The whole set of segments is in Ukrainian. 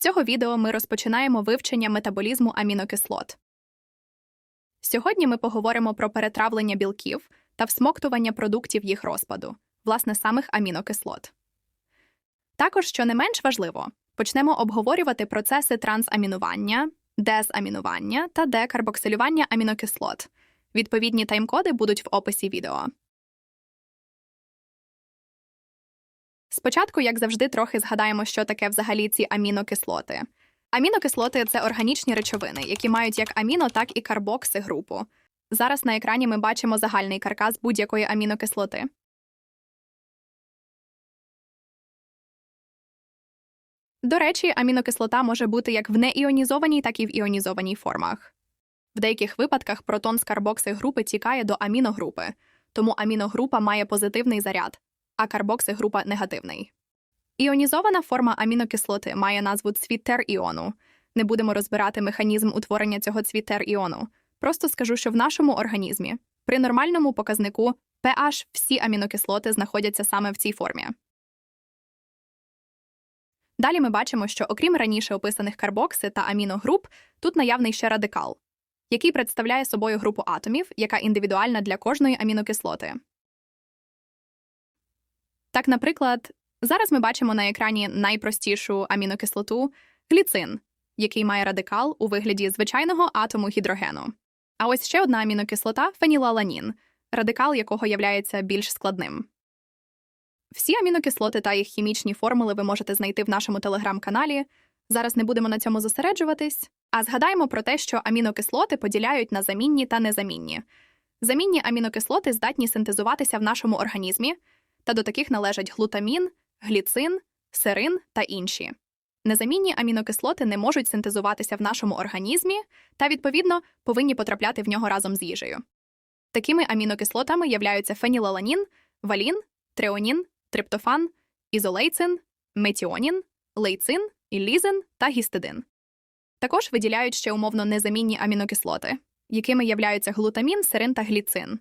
цього відео ми розпочинаємо вивчення метаболізму амінокислот. Сьогодні ми поговоримо про перетравлення білків та всмоктування продуктів їх розпаду, власне, самих амінокислот. Також, що не менш важливо, почнемо обговорювати процеси трансамінування, дезамінування та декарбоксилювання амінокислот. Відповідні таймкоди будуть в описі відео. Спочатку, як завжди, трохи згадаємо, що таке взагалі ці амінокислоти. Амінокислоти це органічні речовини, які мають як аміно, так і карбокси групу. Зараз на екрані ми бачимо загальний каркас будь-якої амінокислоти. До речі, амінокислота може бути як в неіонізованій, так і в іонізованій формах. В деяких випадках протон з карбокси групи тікає до аміногрупи, тому аміногрупа має позитивний заряд, а карбокси група негативний. Іонізована форма амінокислоти має назву цвітер іону. Не будемо розбирати механізм утворення цього цвітер іону. Просто скажу, що в нашому організмі при нормальному показнику pH всі амінокислоти знаходяться саме в цій формі. Далі ми бачимо, що окрім раніше описаних карбокси та аміногруп, тут наявний ще радикал, який представляє собою групу атомів, яка індивідуальна для кожної амінокислоти. Так, наприклад, зараз ми бачимо на екрані найпростішу амінокислоту гліцин, який має радикал у вигляді звичайного атому гідрогену. А ось ще одна амінокислота фенілаланін, радикал якого являється більш складним. Всі амінокислоти та їх хімічні формули ви можете знайти в нашому телеграм-каналі. Зараз не будемо на цьому зосереджуватись, а згадаємо про те, що амінокислоти поділяють на замінні та незамінні. Замінні амінокислоти здатні синтезуватися в нашому організмі, та до таких належать глутамін, гліцин, серин та інші. Незамінні амінокислоти не можуть синтезуватися в нашому організмі та, відповідно, повинні потрапляти в нього разом з їжею. Такими амінокислотами являються фенілаланін, валін, треонін, триптофан, ізолейцин, метіонін, лейцин, іллізин та гістидин. Також виділяють ще умовно незамінні амінокислоти, якими являються глутамін, серин та гліцин.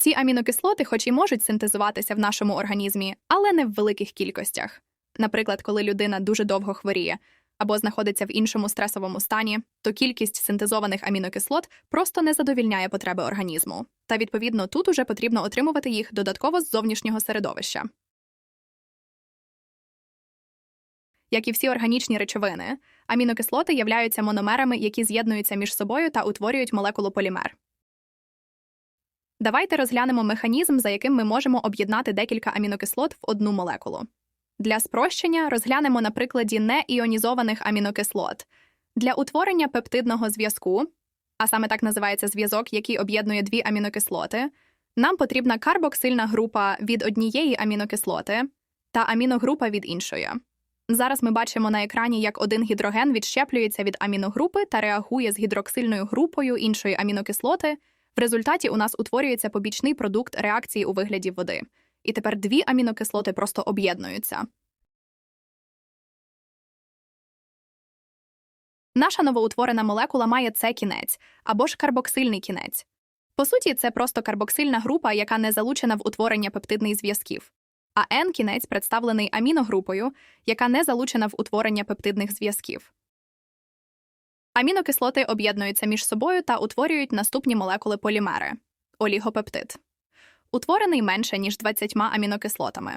Ці амінокислоти, хоч і можуть синтезуватися в нашому організмі, але не в великих кількостях. Наприклад, коли людина дуже довго хворіє або знаходиться в іншому стресовому стані, то кількість синтезованих амінокислот просто не задовільняє потреби організму, та відповідно тут уже потрібно отримувати їх додатково з зовнішнього середовища. Як і всі органічні речовини, амінокислоти являються мономерами, які з'єднуються між собою та утворюють молекулу полімер. Давайте розглянемо механізм, за яким ми можемо об'єднати декілька амінокислот в одну молекулу. Для спрощення розглянемо на прикладі неіонізованих амінокислот. Для утворення пептидного зв'язку, а саме так називається зв'язок, який об'єднує дві амінокислоти, нам потрібна карбоксильна група від однієї амінокислоти та аміногрупа від іншої. Зараз ми бачимо на екрані, як один гідроген відщеплюється від аміногрупи та реагує з гідроксильною групою іншої амінокислоти. В результаті у нас утворюється побічний продукт реакції у вигляді води. І тепер дві амінокислоти просто об'єднуються. Наша новоутворена молекула має це кінець або ж карбоксильний кінець. По суті, це просто карбоксильна група, яка не залучена в утворення пептидних зв'язків. А N кінець представлений аміногрупою, яка не залучена в утворення пептидних зв'язків. Амінокислоти об'єднуються між собою та утворюють наступні молекули полімери олігопептид, утворений менше, ніж 20 амінокислотами.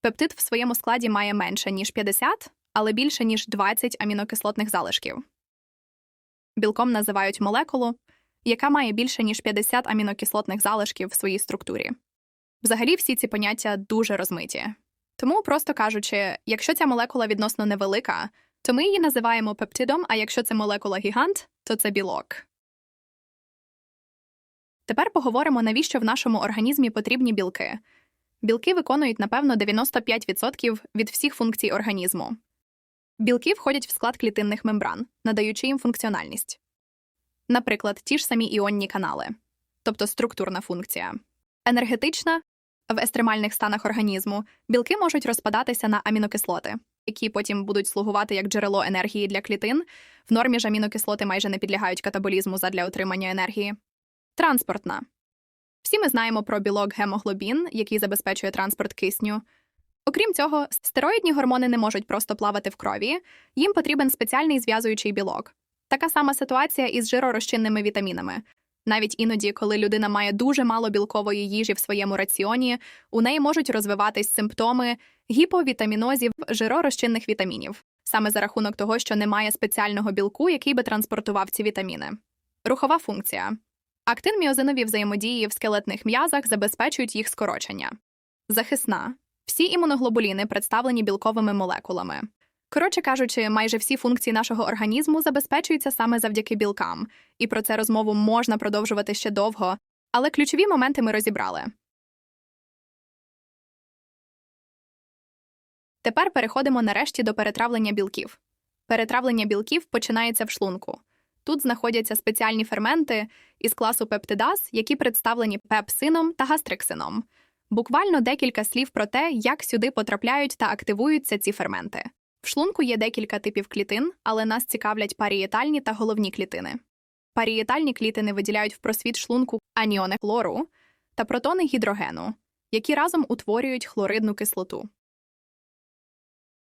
Пептид в своєму складі має менше, ніж 50, але більше, ніж 20 амінокислотних залишків. Білком називають молекулу, яка має більше, ніж 50 амінокислотних залишків в своїй структурі. Взагалі, всі ці поняття дуже розмиті. Тому, просто кажучи, якщо ця молекула відносно невелика, то ми її називаємо пептидом, а якщо це молекула гігант, то це білок. Тепер поговоримо, навіщо в нашому організмі потрібні білки. Білки виконують, напевно, 95% від всіх функцій організму. Білки входять в склад клітинних мембран, надаючи їм функціональність. Наприклад, ті ж самі іонні канали, тобто структурна функція. Енергетична в естремальних станах організму білки можуть розпадатися на амінокислоти, які потім будуть слугувати як джерело енергії для клітин. В нормі ж амінокислоти майже не підлягають катаболізму задля отримання енергії. Транспортна. Всі ми знаємо про білок гемоглобін, який забезпечує транспорт кисню. Окрім цього, стероїдні гормони не можуть просто плавати в крові, їм потрібен спеціальний зв'язуючий білок. Така сама ситуація із жиророзчинними вітамінами. Навіть іноді, коли людина має дуже мало білкової їжі в своєму раціоні, у неї можуть розвиватись симптоми гіповітамінозів жиророзчинних вітамінів, саме за рахунок того, що немає спеціального білку, який би транспортував ці вітаміни. Рухова функція. Актин міозинові взаємодії в скелетних м'язах забезпечують їх скорочення. Захисна. Всі імуноглобуліни представлені білковими молекулами. Коротше кажучи, майже всі функції нашого організму забезпечуються саме завдяки білкам, і про це розмову можна продовжувати ще довго, але ключові моменти ми розібрали. Тепер переходимо нарешті до перетравлення білків. Перетравлення білків починається в шлунку. Тут знаходяться спеціальні ферменти із класу пептидаз, які представлені пепсином та гастриксином. Буквально декілька слів про те, як сюди потрапляють та активуються ці ферменти. В шлунку є декілька типів клітин, але нас цікавлять парієтальні та головні клітини. Парієтальні клітини виділяють в просвіт шлунку аніони хлору та протони гідрогену, які разом утворюють хлоридну кислоту.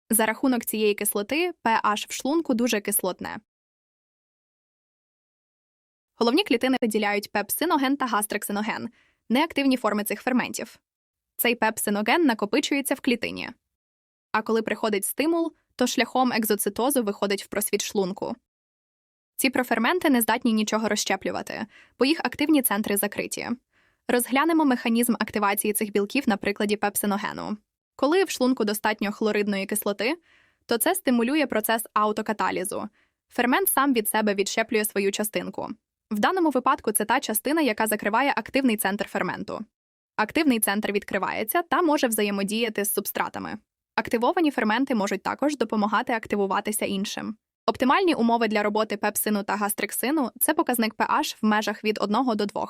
За рахунок цієї кислоти pH в шлунку дуже кислотне. Головні клітини виділяють пепсиноген та гастриксиноген – неактивні форми цих ферментів. Цей пепсиноген накопичується в клітині. А коли приходить стимул, то шляхом екзоцитозу виходить в просвіт шлунку. Ці проферменти не здатні нічого розщеплювати, бо їх активні центри закриті. Розглянемо механізм активації цих білків на прикладі пепсиногену. Коли в шлунку достатньо хлоридної кислоти, то це стимулює процес аутокаталізу. Фермент сам від себе відщеплює свою частинку. В даному випадку це та частина, яка закриває активний центр ферменту. Активний центр відкривається та може взаємодіяти з субстратами. Активовані ферменти можуть також допомагати активуватися іншим. Оптимальні умови для роботи пепсину та гастриксину це показник pH в межах від 1 до 2.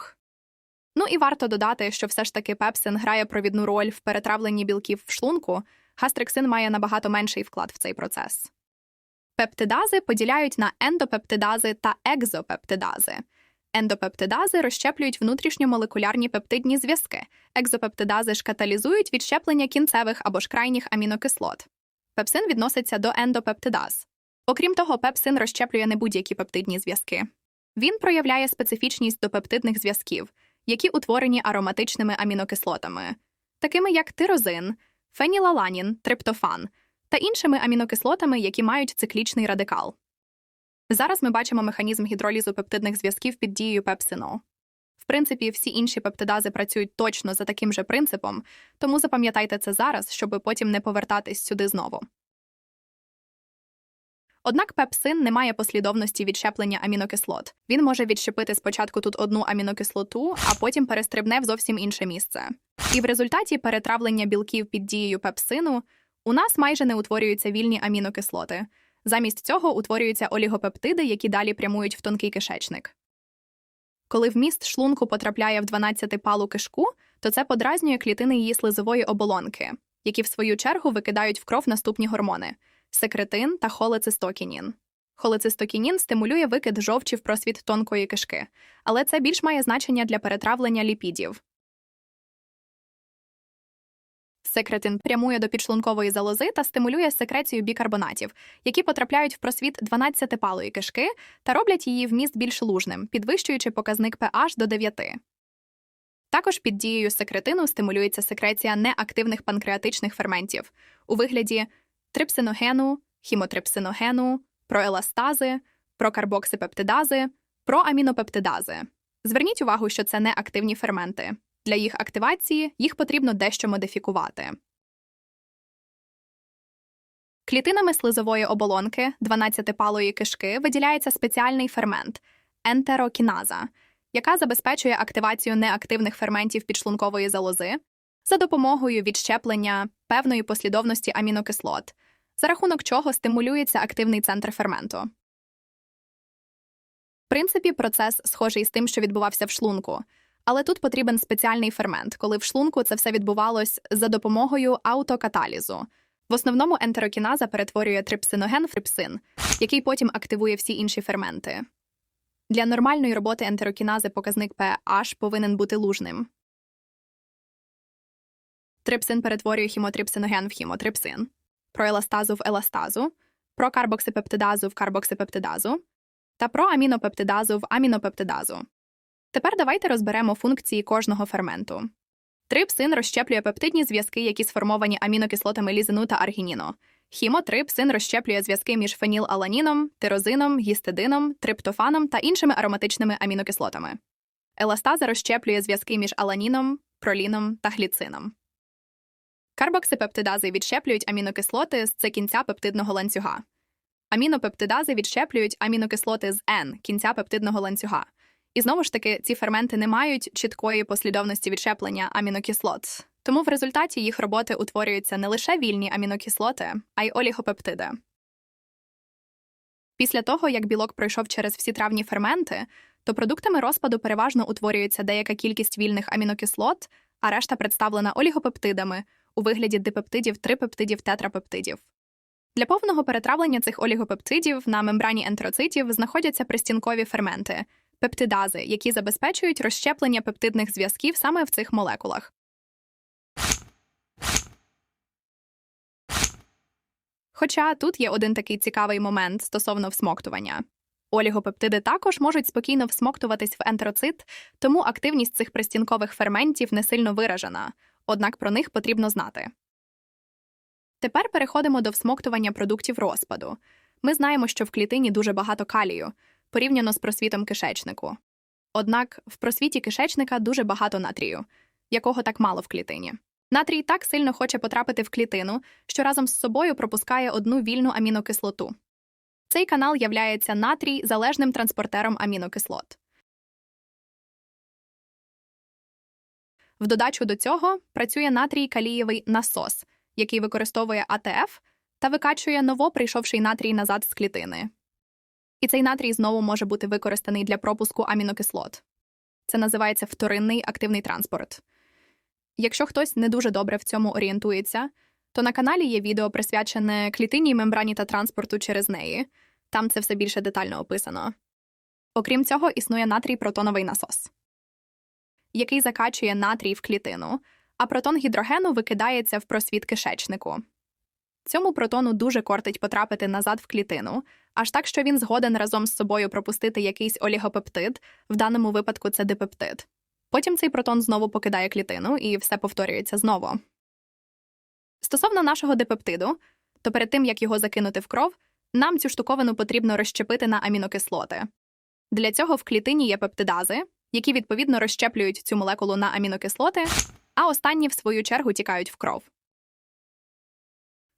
Ну і варто додати, що все ж таки пепсин грає провідну роль в перетравленні білків в шлунку, гастриксин має набагато менший вклад в цей процес. Пептидази поділяють на ендопептидази та екзопептидази. Ендопептидази розщеплюють внутрішньомолекулярні пептидні зв'язки, екзопептидази ж каталізують відщеплення кінцевих або ж крайніх амінокислот. Пепсин відноситься до ендопептидаз. Окрім того, пепсин розщеплює не будь-які пептидні зв'язки. Він проявляє специфічність до пептидних зв'язків, які утворені ароматичними амінокислотами, такими як тирозин, фенілаланін, триптофан та іншими амінокислотами, які мають циклічний радикал. Зараз ми бачимо механізм гідролізу пептидних зв'язків під дією пепсину. В принципі, всі інші пептидази працюють точно за таким же принципом, тому запам'ятайте це зараз, щоб потім не повертатись сюди знову. Однак пепсин не має послідовності відщеплення амінокислот. Він може відщепити спочатку тут одну амінокислоту, а потім перестрибне в зовсім інше місце. І в результаті перетравлення білків під дією пепсину у нас майже не утворюються вільні амінокислоти. Замість цього утворюються олігопептиди, які далі прямують в тонкий кишечник. Коли вміст шлунку потрапляє в 12-палу кишку, то це подразнює клітини її слизової оболонки, які в свою чергу викидають в кров наступні гормони секретин та холецистокінін. Холецистокінін стимулює викид жовчі в просвіт тонкої кишки, але це більш має значення для перетравлення ліпідів. Секретин прямує до підшлункової залози та стимулює секрецію бікарбонатів, які потрапляють в просвіт 12-палої кишки та роблять її вміст більш лужним, підвищуючи показник pH до 9. Також під дією секретину стимулюється секреція неактивних панкреатичних ферментів у вигляді трипсиногену, хімотрипсиногену, проеластази, прокарбоксипептидази, проамінопептидази. Зверніть увагу, що це неактивні ферменти. Для їх активації їх потрібно дещо модифікувати. Клітинами слизової оболонки 12-палої кишки виділяється спеціальний фермент ентерокіназа, яка забезпечує активацію неактивних ферментів підшлункової залози за допомогою відщеплення певної послідовності амінокислот, за рахунок чого стимулюється активний центр ферменту. В принципі, процес схожий з тим, що відбувався в шлунку. Але тут потрібен спеціальний фермент, коли в шлунку це все відбувалось за допомогою аутокаталізу. В основному ентерокіназа перетворює трипсиноген в трипсин, який потім активує всі інші ферменти. Для нормальної роботи ентерокінази показник pH повинен бути лужним. Трипсин перетворює хімотрипсиноген в хімотрипсин, проеластазу в еластазу, прокарбоксипептидазу в карбоксипептидазу та проамінопептидазу в амінопептидазу. Тепер давайте розберемо функції кожного ферменту. Трипсин розщеплює пептидні зв'язки, які сформовані амінокислотами лізину та аргініну. Хімотрипсин розщеплює зв'язки між фенілаланіном, тирозином, гістидином, триптофаном та іншими ароматичними амінокислотами. Еластаза розщеплює зв'язки між аланіном, проліном та гліцином. Карбоксипептидази відщеплюють амінокислоти з це кінця пептидного ланцюга. Амінопептидази відщеплюють амінокислоти з N кінця пептидного ланцюга. І знову ж таки, ці ферменти не мають чіткої послідовності відщеплення амінокислот, тому в результаті їх роботи утворюються не лише вільні амінокислоти, а й олігопептиди. Після того, як білок пройшов через всі травні ферменти, то продуктами розпаду переважно утворюється деяка кількість вільних амінокислот, а решта представлена олігопептидами у вигляді дипептидів, трипептидів, тетрапептидів. Для повного перетравлення цих олігопептидів на мембрані ентероцитів знаходяться пристінкові ферменти пептидази, які забезпечують розщеплення пептидних зв'язків саме в цих молекулах. Хоча тут є один такий цікавий момент стосовно всмоктування. Олігопептиди також можуть спокійно всмоктуватись в ентероцит, тому активність цих пристінкових ферментів не сильно виражена, однак про них потрібно знати. Тепер переходимо до всмоктування продуктів розпаду. Ми знаємо, що в клітині дуже багато калію, порівняно з просвітом кишечнику. Однак в просвіті кишечника дуже багато натрію, якого так мало в клітині. Натрій так сильно хоче потрапити в клітину, що разом з собою пропускає одну вільну амінокислоту. Цей канал являється натрій залежним транспортером амінокислот. В додачу до цього працює натрій калієвий насос, який використовує АТФ та викачує новоприйшовший натрій назад з клітини. І цей натрій знову може бути використаний для пропуску амінокислот. Це називається вторинний активний транспорт. Якщо хтось не дуже добре в цьому орієнтується, то на каналі є відео присвячене клітинній мембрані та транспорту через неї, там це все більше детально описано. Окрім цього, існує натрій протоновий насос, який закачує натрій в клітину, а протон гідрогену викидається в просвіт кишечнику. Цьому протону дуже кортить потрапити назад в клітину, аж так, що він згоден разом з собою пропустити якийсь олігопептид, в даному випадку це дипептид. Потім цей протон знову покидає клітину і все повторюється знову. Стосовно нашого дипептиду, то перед тим як його закинути в кров, нам цю штуковину потрібно розщепити на амінокислоти. Для цього в клітині є пептидази, які відповідно розщеплюють цю молекулу на амінокислоти, а останні, в свою чергу, тікають в кров.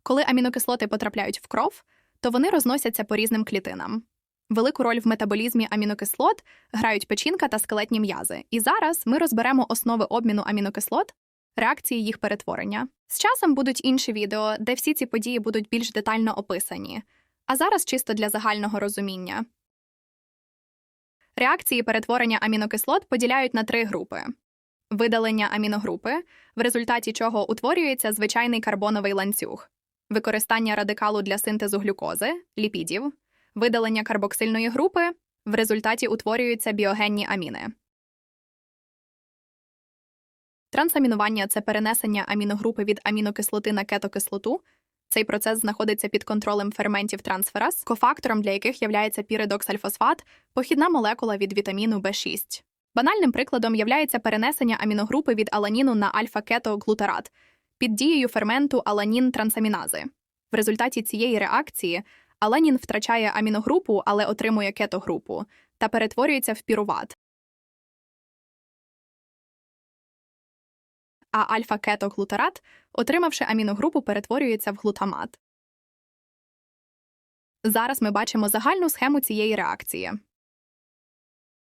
Коли амінокислоти потрапляють в кров, то вони розносяться по різним клітинам. Велику роль в метаболізмі амінокислот грають печінка та скелетні м'язи. І зараз ми розберемо основи обміну амінокислот, реакції їх перетворення. З часом будуть інші відео, де всі ці події будуть більш детально описані. А зараз чисто для загального розуміння. Реакції перетворення амінокислот поділяють на три групи: видалення аміногрупи, в результаті чого утворюється звичайний карбоновий ланцюг використання радикалу для синтезу глюкози, ліпідів, видалення карбоксильної групи, в результаті утворюються біогенні аміни. Трансамінування це перенесення аміногрупи від амінокислоти на кетокислоту. Цей процес знаходиться під контролем ферментів трансфераз, кофактором для яких являється піридоксальфосфат, похідна молекула від вітаміну В6. Банальним прикладом являється перенесення аміногрупи від аланіну на альфа-кетоглутарат, під дією ферменту аланін трансамінази. В результаті цієї реакції аланін втрачає аміногрупу, але отримує кетогрупу та перетворюється в піруват. А альфа-кетоглутарат, отримавши аміногрупу, перетворюється в глутамат. Зараз ми бачимо загальну схему цієї реакції.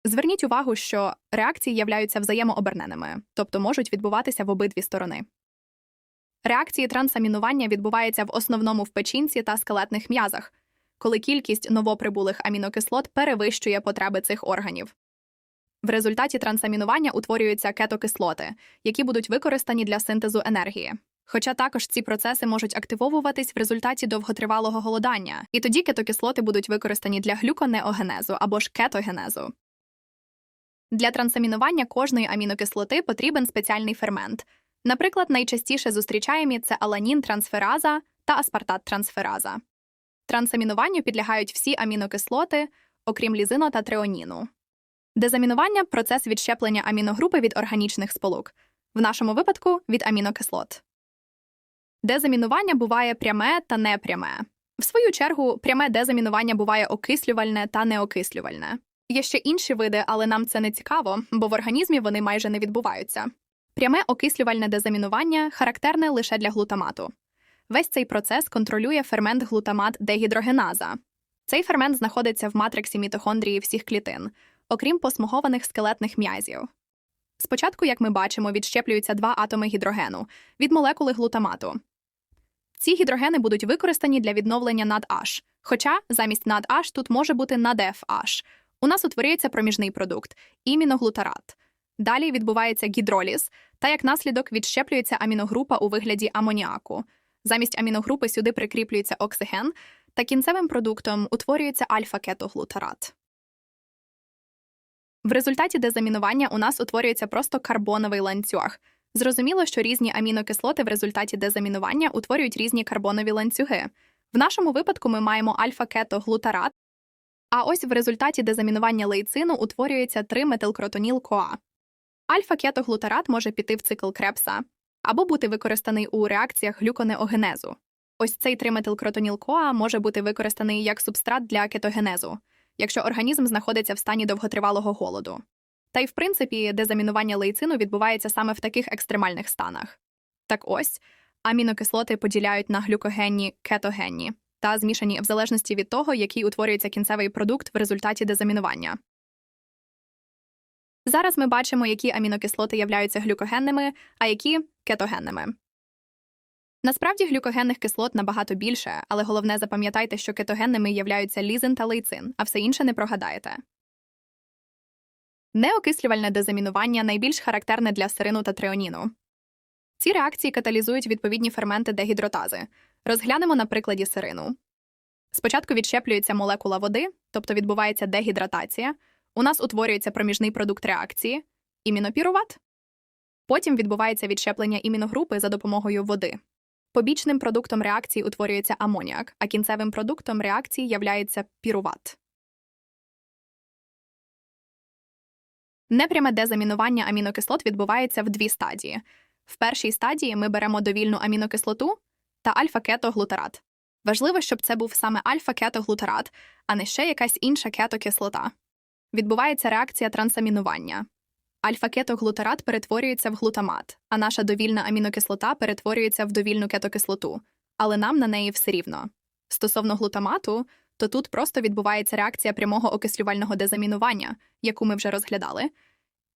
Зверніть увагу, що реакції являються взаємооберненими, тобто можуть відбуватися в обидві сторони. Реакції трансамінування відбуваються в основному в печінці та скелетних м'язах, коли кількість новоприбулих амінокислот перевищує потреби цих органів. В результаті трансамінування утворюються кетокислоти, які будуть використані для синтезу енергії. Хоча також ці процеси можуть активовуватись в результаті довготривалого голодання, і тоді кетокислоти будуть використані для глюконеогенезу або ж кетогенезу. Для трансамінування кожної амінокислоти потрібен спеціальний фермент Наприклад, найчастіше зустрічаємі це аланін-трансфераза та аспартат-трансфераза. Трансамінуванню підлягають всі амінокислоти, окрім лізино та треоніну. Дезамінування процес відщеплення аміногрупи від органічних сполук, в нашому випадку від амінокислот. Дезамінування буває пряме та непряме. В свою чергу, пряме дезамінування буває окислювальне та неокислювальне. Є ще інші види, але нам це не цікаво, бо в організмі вони майже не відбуваються. Пряме окислювальне дезамінування характерне лише для глутамату. Весь цей процес контролює фермент глутамат дегідрогеназа. Цей фермент знаходиться в матриксі мітохондрії всіх клітин, окрім посмугованих скелетних м'язів. Спочатку, як ми бачимо, відщеплюються два атоми гідрогену від молекули глутамату. Ці гідрогени будуть використані для відновлення NADH, хоча замість NADH тут може бути NADFH. У нас утворюється проміжний продукт іміноглутарат. Далі відбувається гідроліз, та як наслідок відщеплюється аміногрупа у вигляді амоніаку. Замість аміногрупи сюди прикріплюється оксиген, та кінцевим продуктом утворюється альфа-кетоглутарат. В результаті дезамінування у нас утворюється просто карбоновий ланцюг. Зрозуміло, що різні амінокислоти в результаті дезамінування утворюють різні карбонові ланцюги. В нашому випадку ми маємо альфа-кетоглутарат, а ось в результаті дезамінування лейцину утворюється 3-метилкротоніл-коа. Альфа-кетоглутарат може піти в цикл крепса або бути використаний у реакціях глюконеогенезу. Ось цей 3-метилкротоніл-коа може бути використаний як субстрат для кетогенезу, якщо організм знаходиться в стані довготривалого голоду. Та й в принципі, дезамінування лейцину відбувається саме в таких екстремальних станах. Так ось амінокислоти поділяють на глюкогенні кетогенні та змішані в залежності від того, який утворюється кінцевий продукт в результаті дезамінування. Зараз ми бачимо, які амінокислоти являються глюкогенними, а які кетогенними. Насправді глюкогенних кислот набагато більше, але головне запам'ятайте, що кетогенними являються лізин та лейцин, а все інше не прогадаєте. Неокислювальне дезамінування найбільш характерне для серину та треоніну. Ці реакції каталізують відповідні ферменти дегідротази. Розглянемо на прикладі сирину. Спочатку відщеплюється молекула води, тобто відбувається дегідратація. У нас утворюється проміжний продукт реакції імінопіруват. Потім відбувається відщеплення іміногрупи за допомогою води. Побічним продуктом реакції утворюється амоніак, а кінцевим продуктом реакції являється піруват. Непряме дезамінування амінокислот відбувається в дві стадії. В першій стадії ми беремо довільну амінокислоту та альфа-кетоглутарат. Важливо, щоб це був саме альфа-кетоглутарат, а не ще якась інша кетокислота. Відбувається реакція трансамінування. Альфа-кетоглутарат перетворюється в глутамат, а наша довільна амінокислота перетворюється в довільну кетокислоту, але нам на неї все рівно. Стосовно глутамату, то тут просто відбувається реакція прямого окислювального дезамінування, яку ми вже розглядали,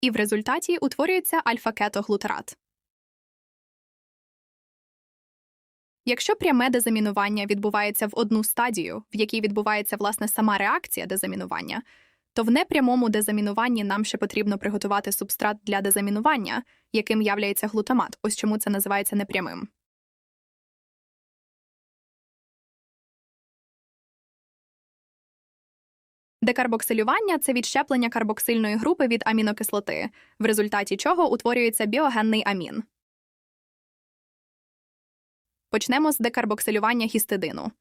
і в результаті утворюється альфа-кетоглутарат. Якщо пряме дезамінування відбувається в одну стадію, в якій відбувається власне сама реакція дезамінування, то в непрямому дезамінуванні нам ще потрібно приготувати субстрат для дезамінування, яким являється глутамат. Ось чому це називається непрямим. Декарбоксилювання це відщеплення карбоксильної групи від амінокислоти, в результаті чого утворюється біогенний амін. Почнемо з декарбоксилювання гістидину.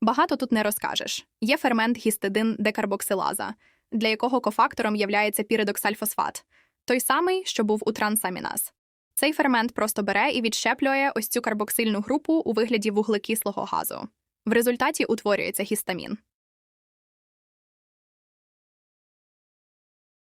Багато тут не розкажеш. Є фермент гістидин декарбоксилаза, для якого кофактором являється піридоксальфосфат, той самий, що був у трансаміназ. Цей фермент просто бере і відщеплює ось цю карбоксильну групу у вигляді вуглекислого газу. В результаті утворюється гістамін.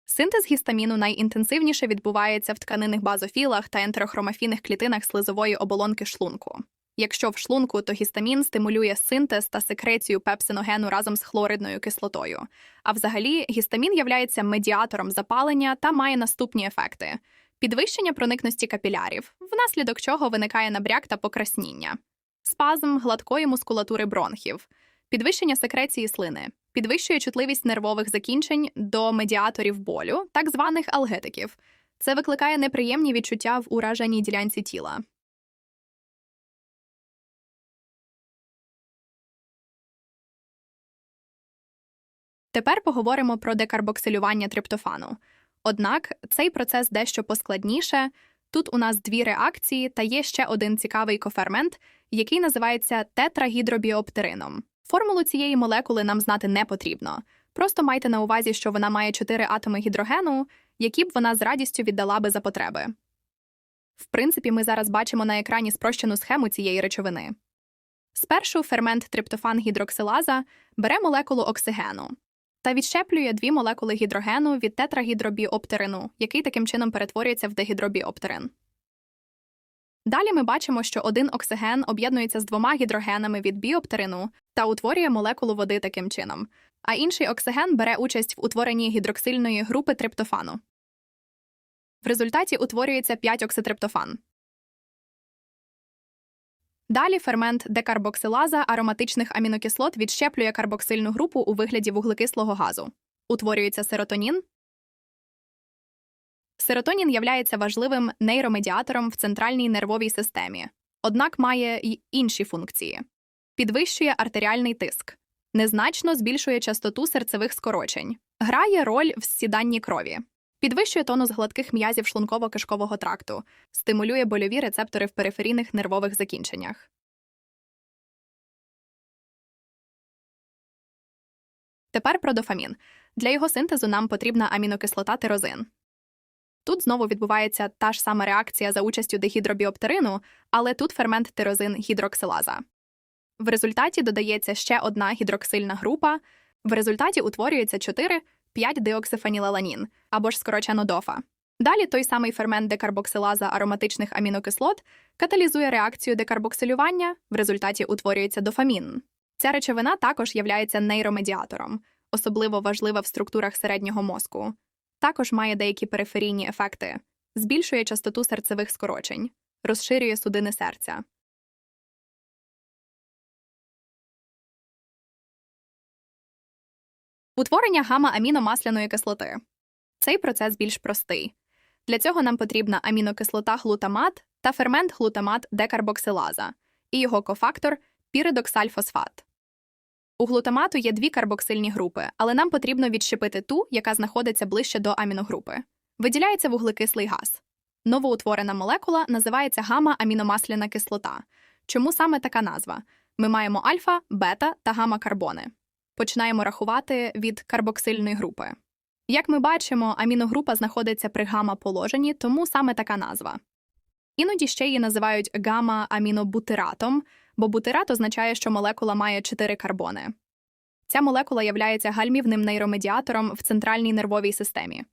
Синтез гістаміну найінтенсивніше відбувається в тканинних базофілах та ентерохромафійних клітинах слизової оболонки шлунку. Якщо в шлунку, то гістамін стимулює синтез та секрецію пепсиногену разом з хлоридною кислотою. А взагалі, гістамін являється медіатором запалення та має наступні ефекти: підвищення проникності капілярів, внаслідок чого виникає набряк та покрасніння, спазм гладкої мускулатури бронхів, підвищення секреції слини, підвищує чутливість нервових закінчень до медіаторів болю, так званих алгетиків. Це викликає неприємні відчуття в ураженій ділянці тіла. Тепер поговоримо про декарбоксилювання триптофану. Однак цей процес дещо поскладніше, Тут у нас дві реакції та є ще один цікавий кофермент, який називається тетрагідробіоптерином. Формулу цієї молекули нам знати не потрібно. Просто майте на увазі, що вона має чотири атоми гідрогену, які б вона з радістю віддала би за потреби. В принципі, ми зараз бачимо на екрані спрощену схему цієї речовини. Спершу фермент триптофан гідроксилаза бере молекулу оксигену та відщеплює дві молекули гідрогену від тетрагідробіоптерину, який таким чином перетворюється в дегідробіоптерин. Далі ми бачимо, що один оксиген об'єднується з двома гідрогенами від біоптерину та утворює молекулу води таким чином, а інший оксиген бере участь в утворенні гідроксильної групи триптофану. В результаті утворюється 5-окситриптофан. Далі фермент декарбоксилаза ароматичних амінокислот відщеплює карбоксильну групу у вигляді вуглекислого газу. Утворюється серотонін. Серотонін являється важливим нейромедіатором в центральній нервовій системі, однак має й інші функції: підвищує артеріальний тиск, незначно збільшує частоту серцевих скорочень, грає роль в сіданні крові, підвищує тонус гладких м'язів шлунково-кишкового тракту, стимулює больові рецептори в периферійних нервових закінченнях. Тепер про дофамін. Для його синтезу нам потрібна амінокислота тирозин. Тут знову відбувається та ж сама реакція за участю дегідробіоптерину, але тут фермент тирозин гідроксилаза. В результаті додається ще одна гідроксильна група, в результаті утворюється 4 5-деоксифанілаланін або ж скорочено дофа. Далі той самий фермент декарбоксилаза ароматичних амінокислот каталізує реакцію декарбоксилювання, в результаті утворюється дофамін. Ця речовина також являється нейромедіатором, особливо важлива в структурах середнього мозку. Також має деякі периферійні ефекти, збільшує частоту серцевих скорочень, розширює судини серця. Утворення гамма-аміномасляної кислоти. Цей процес більш простий. Для цього нам потрібна амінокислота глутамат та фермент глутамат декарбоксилаза і його кофактор піридоксальфосфат. У глутамату є дві карбоксильні групи, але нам потрібно відщепити ту, яка знаходиться ближче до аміногрупи. Виділяється вуглекислий газ. Новоутворена молекула називається гамма-аміномасляна кислота. Чому саме така назва? Ми маємо альфа, бета та гамма-карбони. Починаємо рахувати від карбоксильної групи. Як ми бачимо, аміногрупа знаходиться при гамма-положенні, тому саме така назва. Іноді ще її називають гамма-амінобутиратом, бо бутират означає, що молекула має 4 карбони. Ця молекула являється гальмівним нейромедіатором в центральній нервовій системі.